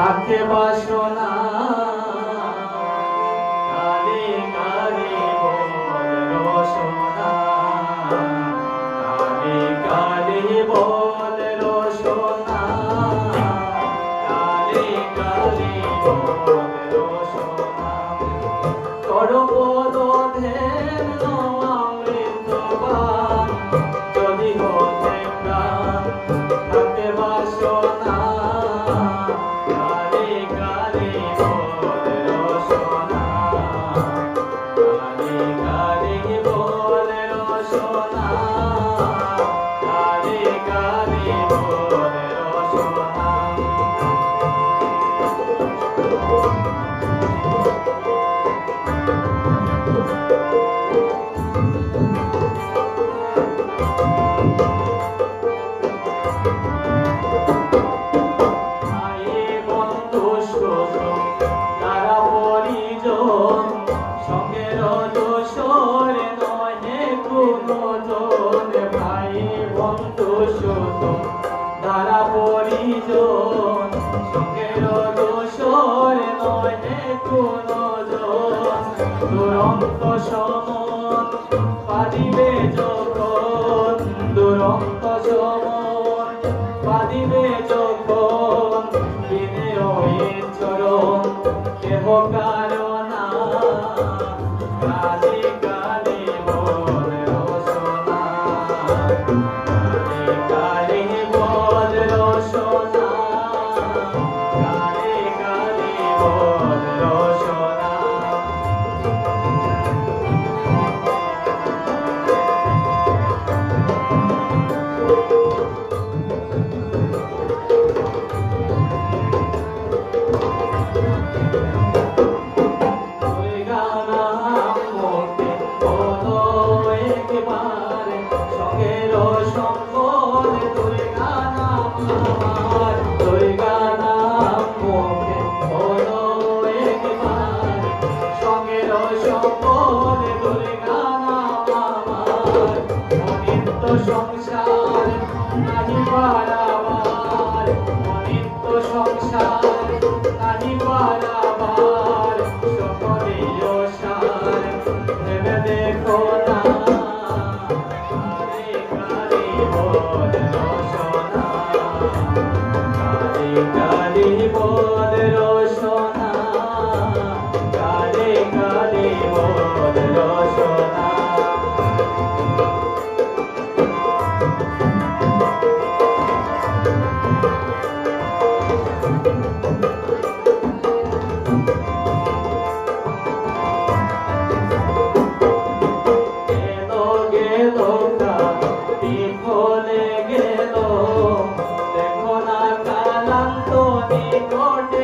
থাকে বাসনা 多大 অনন্ত সমন পাদিবে জগন দুরন্ত সমন পাদিবে জগন দিনে চরণ কেহ কারণা কাজী সংসার নাহি পারাবার, অনিত্য সংসার নাহি পারাবার, সকলে অসার। ভেবে দেখো না রসনা কালী কালী বল রসনা। God.